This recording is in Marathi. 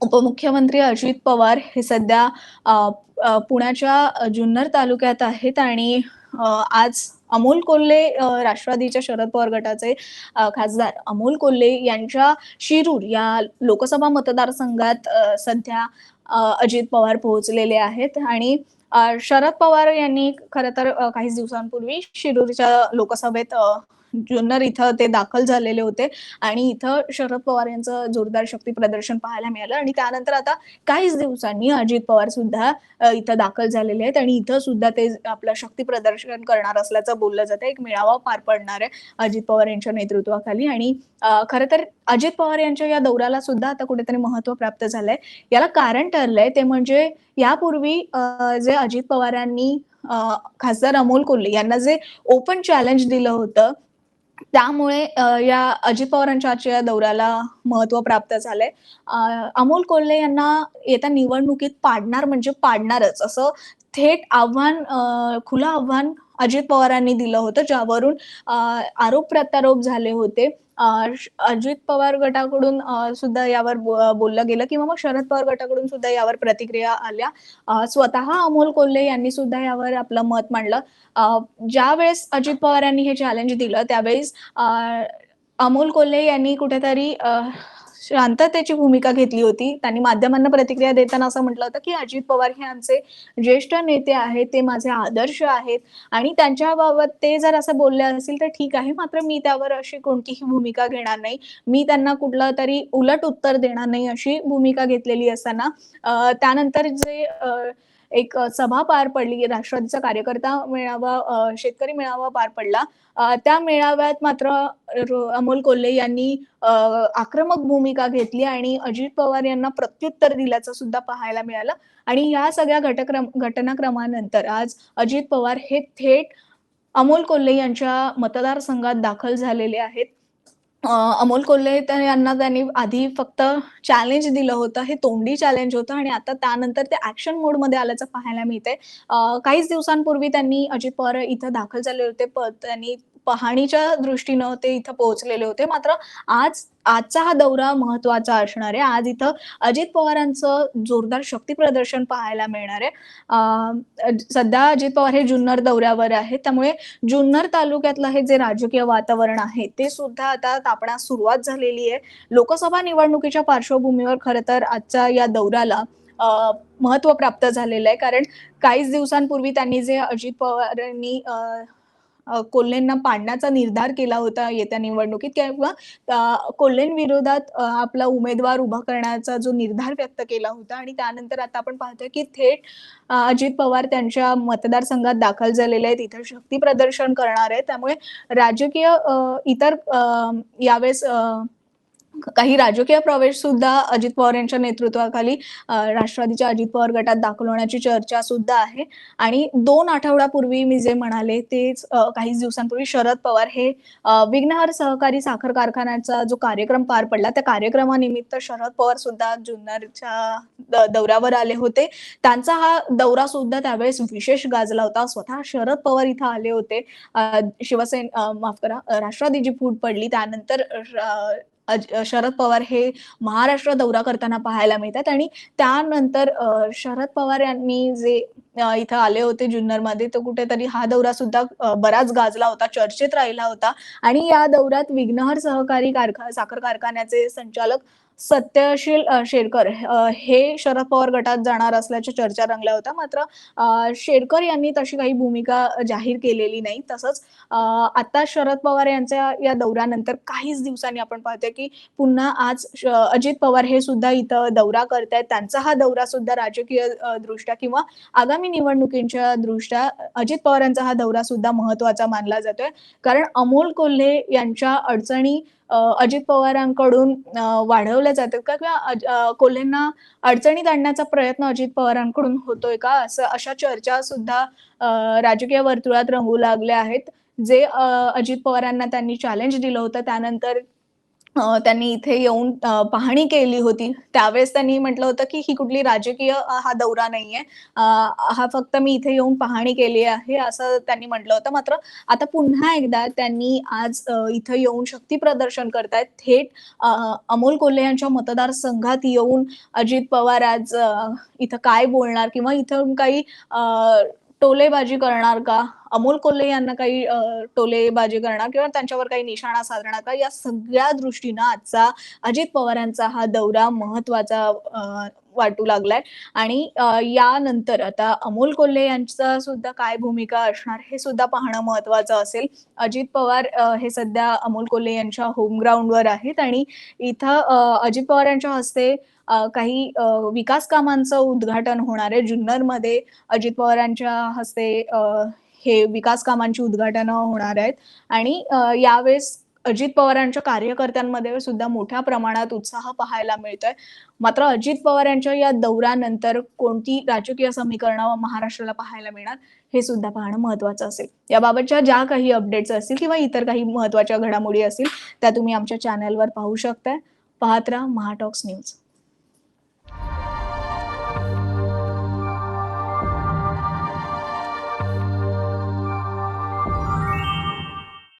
उपमुख्यमंत्री अजित पवार हे सध्या पुण्याच्या जुन्नर तालुक्यात आहेत आणि आज अमोल कोल्हे राष्ट्रवादीच्या शरद पवार गटाचे खासदार अमोल कोल्हे यांच्या शिरूर या लोकसभा मतदारसंघात सध्या अजित पवार पोहोचलेले आहेत. आणि शरद पवार यांनी खरं तर काहीच काही दिवसांपूर्वी शिरूरच्या लोकसभेत जुन्नर इथं ते दाखल झालेले होते. आणि इथं शरद पवार यांचं जोरदार शक्ती प्रदर्शन पाहायला मिळालं. आणि त्यानंतर आता काहीच दिवसांनी अजित पवार सुद्धा इथं दाखल झालेले आहेत. आणि इथं सुद्धा ते आपलं शक्ती प्रदर्शन करणार असल्याचं बोललं जातं. एक मेळावा पार पडणार आहे अजित पवार यांच्या नेतृत्वाखाली. आणि खरं तर अजित पवार यांच्या या दौऱ्याला सुद्धा आता कुठेतरी महत्त्व प्राप्त झालंय. याला कारण ठरलंय ते म्हणजे यापूर्वी जे अजित पवारांनी खासदार अमोल कोल्हे यांना जे ओपन चॅलेंज दिलं होतं त्यामुळे या अजित पवारांच्या आजच्या दौऱ्याला महत्त्व प्राप्त झालंय. अमोल कोल्हे यांना येत्या निवडणुकीत पाडणार म्हणजे पाडणारच असं थेट आव्हान खुलं आव्हान अजित पवारांनी दिलं होतं, ज्यावरून आरोप-प्रत्यारोप झाले होते. अजित पवार गटाकडून सुद्धा यावर बोललं गेलं किंवा मग शरद पवार गटाकडून सुद्धा यावर प्रतिक्रिया आल्या. स्वतः अमोल कोल्हे यांनी सुद्धा यावर आपलं मत मांडलं. ज्या ज्यावेळेस अजित पवार यांनी हे चॅलेंज दिलं त्यावेळेस अ, अमोल कोल्हे यांनी कुठेतरी शांततेची भूमिका घेतली होती. त्यांनी माध्यमांना प्रतिक्रिया देताना असं म्हटलं होतं, की अजित पवार हे आमचे ज्येष्ठ नेते आहेत, ते माझे आदर्श आहेत आणि त्यांच्याबाबत ते जर असं बोलले असतील तर ठीक आहे. मात्र मी त्यावर अशी कोणतीही भूमिका घेणार नाही. मी त्यांना कुठलं तरी उलट उत्तर देणार नाही अशी भूमिका घेतलेली असताना त्यानंतर जे एक सभा पार पडली. राष्ट्रवादीचा कार्यकर्ता मेळावा शेतकरी मेळावा पार पडला. त्या मेळाव्यात मात्र अमोल कोल्हे यांनी आक्रमक भूमिका घेतली आणि अजित पवार यांना प्रत्युत्तर दिल्याचं सुद्धा पाहायला मिळालं आणि या सगळ्या घटक्रम घटनाक्रमानंतर आज अजित पवार हे थेट अमोल कोल्हे यांच्या मतदारसंघात दाखल झालेले आहेत. अमोल कोल्हे यांना त्यांनी आधी फक्त चॅलेंज दिलं होतं. हे तोंडी चॅलेंज होतं आणि आता त्यानंतर ते ऍक्शन मोडमध्ये आल्याचं पाहायला मिळतंय. काहीच दिवसांपूर्वी त्यांनी अजित पवार इथं दाखल झाले होते. त्यांनी पाहणीच्या दृष्टीनं ते इथं पोहोचलेले होते. मात्र आज आजचा हा दौरा महत्त्वाचा असणार आहे. आज इथं अजित पवारांचं जोरदार शक्ती प्रदर्शन पाहायला मिळणार आहे. सध्या अजित पवार हे जुन्नर दौऱ्यावर आहेत. त्यामुळे जुन्नर तालुक्यातलं हे जे राजकीय वातावरण आहे, ते सुद्धा आता तापण्यास सुरुवात झालेली आहे. लोकसभा निवडणुकीच्या पार्श्वभूमीवर खरं तर आजच्या या दौऱ्याला महत्त्व महत्त्व प्राप्त झालेलं आहे. कारण काहीच दिवसांपूर्वी त्यांनी जे अजित पवारांनी कोल्हेंना पाडण्याचा निर्धार केला होता येत्या निवडणुकीत किंवा कोल्हेन विरोधात आपला उमेदवार उभा करण्याचा जो निर्धार व्यक्त केला होता आणि त्यानंतर आता आपण पाहतोय की थेट अजित पवार त्यांच्या मतदारसंघात दाखल झालेले आहेत. इथं शक्ती प्रदर्शन करणार आहे त्यामुळे राजकीय इतर अ, यावेळेस काही राजकीय प्रवेश सुद्धा अजित पवार यांच्या नेतृत्वाखाली राष्ट्रवादीच्या अजित पवार गटात दाखल होण्याची चर्चा सुद्धा आहे आणि दोन आठवड्यापूर्वी मी जे म्हणाले तेच काही दिवसांपूर्वी शरद पवार हे विघ्नहर सहकारी साखर कारखान्याचा जो कार्यक्रम पार पडला, त्या कार्यक्रमानिमित्त शरद पवार सुद्धा जुन्नरच्या दौऱ्यावर आले होते. त्यांचा हा दौरा सुद्धा त्यावेळेस विशेष गाजला होता. स्वतः शरद पवार इथं आले होते. शिवसेना शिवसेन माफ करा, राष्ट्रवादी राष्ट्रवादीची फूट पडली. त्यानंतर शरद पवार हे महाराष्ट्र दौरा करताना पाहायला मिळतात आणि त्यानंतर शरद पवार यांनी जे इथं आले होते जुन्नरमध्ये, तर कुठेतरी हा दौरा सुद्धा बराच गाजला होता, चर्चेत राहिला होता. आणि या दौऱ्यात विघ्नहर सहकारी कारखा साखर कारखान्याचे संचालक सत्यशील शेरकर हे शरद पवार गटात जाणार असल्याच्या चर्चा रंगल्या होत्या. मात्र शेरकर यांनी तशी काही भूमिका जाहीर केलेली नाही. तसंच आता शरद पवार यांच्या या दौऱ्यानंतर काहीच दिवसांनी आपण पाहतोय, की पुन्हा आज श अजित पवार हे सुद्धा इथं दौरा करतायत. त्यांचा हा दौरा सुद्धा राजकीय दृष्ट्या किंवा आगामी निवडणुकींच्या दृष्ट्या अजित पवारांचा हा दौरा सुद्धा महत्त्वाचा मानला जातोय. कारण अमोल कोल्हे यांच्या अडचणी अजित पवारांकडून वाढवल्या जातात का? किंवा कोल्हेंना अडचणीत आणण्याचा प्रयत्न अजित पवारांकडून होतोय का? असं अशा चर्चा सुद्धा राजकीय वर्तुळात रंगू लागल्या आहेत. जे अजित पवारांना त्यांनी चॅलेंज दिलं होतं त्यानंतर त्यांनी इथे येऊन पाहणी केली होती. त्यावेळेस त्यांनी म्हटलं होतं, की ही कुठली राजकीय हा दौरा नाहीये. हा फक्त मी इथे येऊन पाहणी केली आहे, असं त्यांनी म्हटलं होतं. मात्र आता पुन्हा एकदा त्यांनी आज इथं येऊन शक्ती प्रदर्शन करतायत. थेट अमोल कोल्हे यांच्या मतदारसंघात येऊन अजित पवार आज इथं काय बोलणार किंवा इथून काही टोलेबाजी करणार का? अमोल कोल्हे यांना काही टोलेबाजी करणार किंवा त्यांच्यावर काही निशाणा साधणार का? या सगळ्या दृष्टीनं आजचा अजित पवार यांचा हा दौरा महत्त्वाचा वाटू लागलाय आणि यानंतर आता अमोल कोल्हे यांचा सुद्धा काय भूमिका असणार हे सुद्धा पाहणं महत्वाचं असेल. अजित पवार हे सध्या अमोल कोल्हे यांच्या होम ग्राउंडवर आहेत आणि इथं अजित पवार यांच्या हस्ते काही विकास कामांचं उद्घाटन होणार आहे. जुन्नरमध्ये अजित पवारांच्या हस्ते हे विकास कामांची उद्घाटनं होणार आहेत आणि यावेळेस अजित पवारांच्या कार्यकर्त्यांमध्ये सुद्धा मोठ्या प्रमाणात उत्साह पाहायला मिळतोय. मात्र अजित पवार यांच्या या दौऱ्यानंतर कोणती राजकीय समीकरणं महाराष्ट्राला पाहायला मिळणार, हे सुद्धा पाहणं महत्वाचं असेल. याबाबतच्या ज्या काही अपडेट्स असतील किंवा इतर काही महत्त्वाच्या घडामोडी असतील, त्या तुम्ही आमच्या चॅनलवर पाहू शकताय. पाहत राहा महाटॉक्स न्यूज.